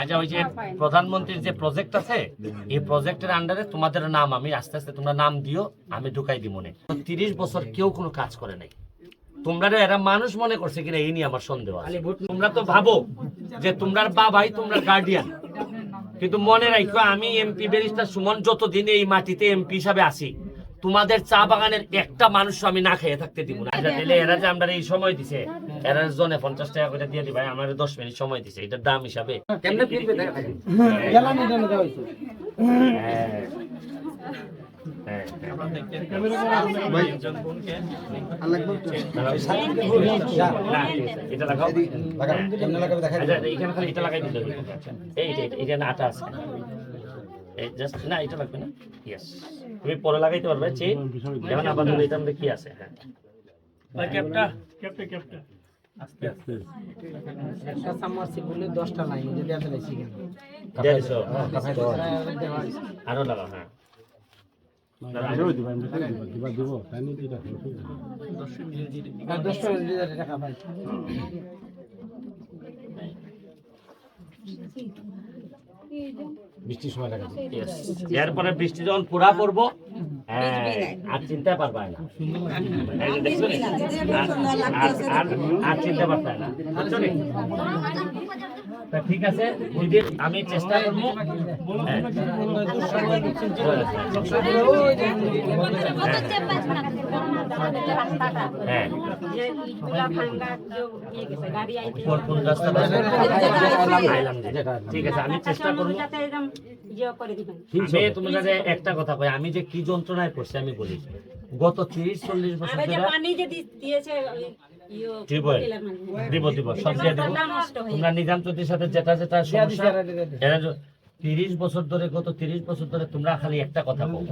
আচ্ছা ওই যে প্রধানমন্ত্রীর যে প্রজেক্ট আছে এই প্রজেক্টের আন্ডারে তোমাদের নাম আমি আস্তে আস্তে তোমরা নাম দিও আমি ঢুকাই দিব মনে। তিরিশ বছর কেউ কোনো কাজ করে নাই। তোমরা এরা মানুষ মনে করছে কিনা এই নিয়ে আমার সন্দেহ আছে। তোমরা তো ভাবো যে তোমরার বাবাই তোমরা গার্ডিয়ান কিন্তু মনে রাখো আমি এমপি ব্যারিস্টার সুমন যতদিন এই মাটিতে এমপি হিসাবে আসি তোমাদের চা বাগানের একটা মানুষ আমি না খেয়ে থাকতে দিব না। আচ্ছা তাহলে এরা যে আমরা এই সময় দিছে এরা জনে পঞ্চাশ টাকা করে দিয়ে দিবে আমার দশ মিনিট সময় দিছে এটার দাম হিসাবে। কেমনে ফিরবে হ্যাঁ। হ্যাঁ, হ্যাঁ। এটা আচ্ছা, এটা লাগাই দিলে হবে। এই যে এটা আটা আছে। এই জাস্ট না এটা লাগবে না। ইয়েস তুমি পরে লাগাইতে পারবে চেন যেমন ধরো এটার মধ্যে কি আছে হ্যাঁ। ক্যাপটা একটা সাবমার্সিবলে 10টা লাইন এটা দেয়া ফেলেছি কেন? দিয়ে দিছো কাছে দেওয়া দেওয়া হয়েছে আরও লাগাও হ্যাঁ। আর 10টা রিজাল্ট টাকা পাই বৃষ্টির সময় লাগা Yes. এরপরে বৃষ্টি যখন পুরা পড়ব হ্যাঁ, আর চিনতে পারবে না? আর- চিনতে পারবে না বুঝছ নি? তা ঠিক আছে, দিদি, আমি চেষ্টা করব হ্যাঁ। হ্যাঁ। ঠিক আছে, আমি চেষ্টা করব যাতে একদম করে দিবেন আমি তুমি কাছে একটা কথা কই, আমি যে কি যন্ত্রণায় পড়ছি আমি বলি গত তিরিশ, চল্লিশ বছর আরে যে ধরে পানি যে দি- দিয়েছে ওই টিউবওয়েল দিলাম আমি। দিব দিব সব দিয়ে দিব। রাস্তাটা নষ্ট তোমরা নিজাম চৌধুরীর সাথে যেটা যেটা সমস্যা আর এটা দেয়া দিছি। এরা যে তিরিশ বছর ধরে গত তিরিশ বছর ধরে তোমরা খালি একটা কথা বলো।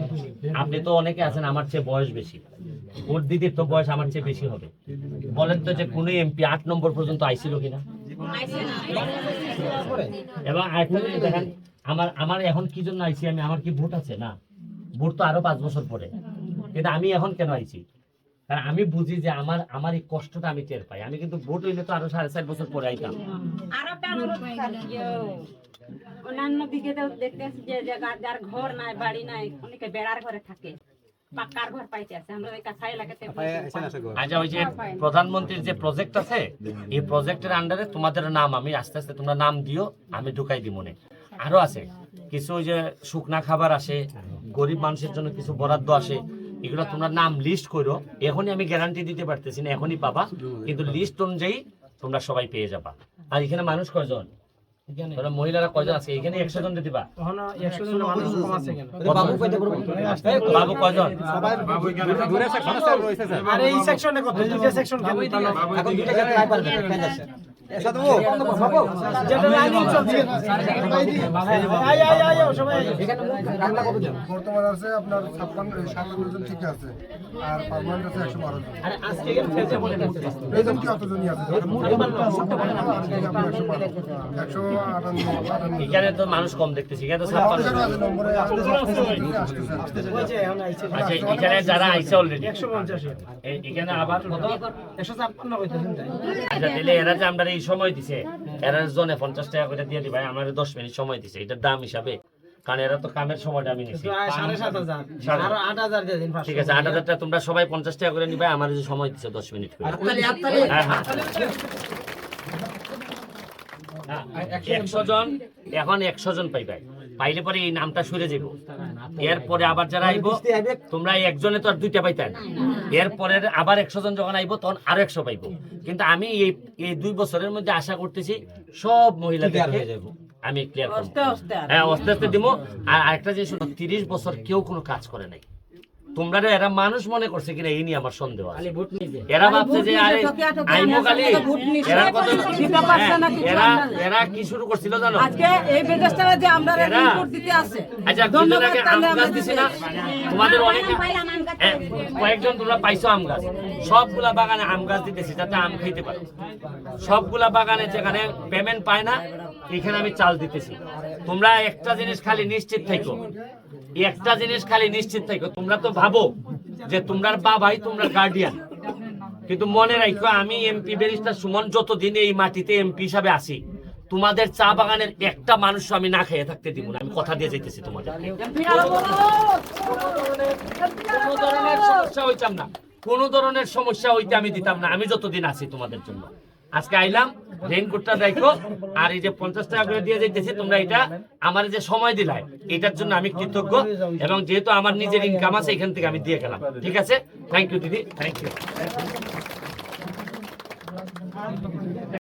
আপনি তো অনেকে আছেন আমার চেয়ে বয়স বেশি। ওর দিদির তো বয়স আমার চেয়ে বেশি হবে। বলেন তো যে কোন এমপি আট নম্বর পর্যন্ত আইছিল কিনা? এবং আরেকটা দেখেন আমার আমার এখন কি জন্য আইছি আমি? আমার কি ভোট আছে? না। ভোট তো আরও পাঁচ বছর পরে। কিন্তু আমি এখন কেন আইছি? কারণ আমি বুঝি যে আমার আমার এই কষ্টটা আমি টের পাই। আমি কিন্তু ভোট হইলে তো আরও সাড়ে চার বছর পরে আইতাম। অন্যান্য দিকে তো দেখতেছি যে যার- ঘর নাই বাড়ি নাই অনেকে বেড়ার ঘরে থাকে। আচ্ছা ওই যে প্রধানমন্ত্রীর যে প্রজেক্ট আছে এই প্রজেক্টের আন্ডারে তোমাদের নাম আমি আস্তে আস্তে তোমরা নাম দিও আমি ঢুকাই দিব মনে। আরও আছে। কিছু ওই যে শুকনা খাবার আসে গরিব মানুষের জন্য কিছু বরাদ্দ আসে এগুলো তোমরা নাম লিস্ট করো। এখনই আমি গ্যারান্টি দিতে পারতেছি না এখনই পাবা। কিন্তু লিস্ট অনুযায়ী তোমরা সবাই পেয়ে যাবা। আর এখানে মানুষ কয়জন? তোমরা মহিলারা কয়জন আছে? এখানে একশো জন দিবা। ওখানে 100 মানুষ কম আছে কেন? বাবু কয়জন সেকশনে এখন বর্তমান আছে আপনার ছাপ্পান্ন সাতান্ন জন ঠিক আছে। আর পারমানেন্ট আছে একশো বারো জন। কি অতজনই আছে? একশো আটান্ন তো মানুষ কম দেখতেছি এখানে তো ছাপ্পান্ন নম্বরে আচ্ছা এখানে যারা আইছে অলরেডি 150 এখানে আবার কত? 156 কইতেছেন আচ্ছা তাহলে এরা যে আমরা এই সময় দিছে। এরা জনে পঞ্চাশ টাকা করে দিয়ে দিবে আমার দশ মিনিট সময় দিছে। এটার দাম হিসাবে। কারণ এরা তো কামের সময়টা আমি নিছি। ঠিক আছে আট হাজার টাকা তোমরা সবাই পঞ্চাশ টাকা করে নিবে আমার যে সময় দিছে দশ মিনিট করে। হ্যাঁ, হ্যাঁ। হ্যাঁ, একশো জন এখন একশো জন পাইবে। পাইলে পরে এই নামটা সরে যাব এরপরে আবার যারা আইব তোমরা একজনে তো আর দুইটা পাইতেন এরপরে আবার একশো জন যখন আইব তখন আরও একশো পাইব। কিন্তু আমি এই এই দুই বছরের মধ্যে আশা করতেছি সব মহিলা আমি ক্লিয়ার করব। হ্যাঁ আস্তে আস্তে দিব আর আরেকটা জিনিস হলো তিরিশ বছর কেউ কোনো কাজ করে নাই। তোমরা এরা মানুষ মনে করছে কিনা এই নিয়ে আমার সন্দেহ আছে। এরা ভাবছে যে আরে আইমো কালি এরা কত হ্যাঁ, এরা এরা কি শুরু করছিল জানো? আজকে এই বেদেশটারে যে আমরা রিপোর্ট দিতে আছে আচ্ছা আগে আম গাছ দিছি না। তোমাদের অনেক। হ্যাঁ, কয়েকজন তোমরা পাইছো আম গাছ। সবগুলা বাগানে আম গাছ দিতেছি যাতে আম খাইতে পারো। সবগুলা বাগানে যেখানে পেমেন্ট পায় না এখানে আমি চাল দিতেছি। তোমরা একটা জিনিস খালি নিশ্চিত থাকো একটা জিনিস খালি নিশ্চিত থাকো তোমরা তো ভাবো যে তোমরার বাবাই তোমরা গার্ডিয়ান কিন্তু মনে রাখো আমি এমপি ব্যারিস্টার সুমন যতদিন এই মাটিতে এমপি হিসাবে আছি, তোমাদের চা বাগানের একটা মানুষ আমি না খেয়ে থাকতে দিব না। আমি কথা দিয়ে যাইতেছি তোমাদের। কোনো ধরনের সমস্যা হইতে আমি দিতাম না। আমি যতদিন আছি তোমাদের জন্য। আজকে আইলাম রেনকোটটা দেখো, আর এই যে পঞ্চাশ টাকা করে দিয়ে যাইতেছি, তোমরা এটা আমার যে সময় দিলাই এটার জন্য আমি কৃতজ্ঞ এবং যেহেতু আমার নিজের ইনকাম আছে, এখান থেকে আমি দিয়ে গেলাম। ঠিক আছে? থ্যাংক ইউ দিদি। Thank you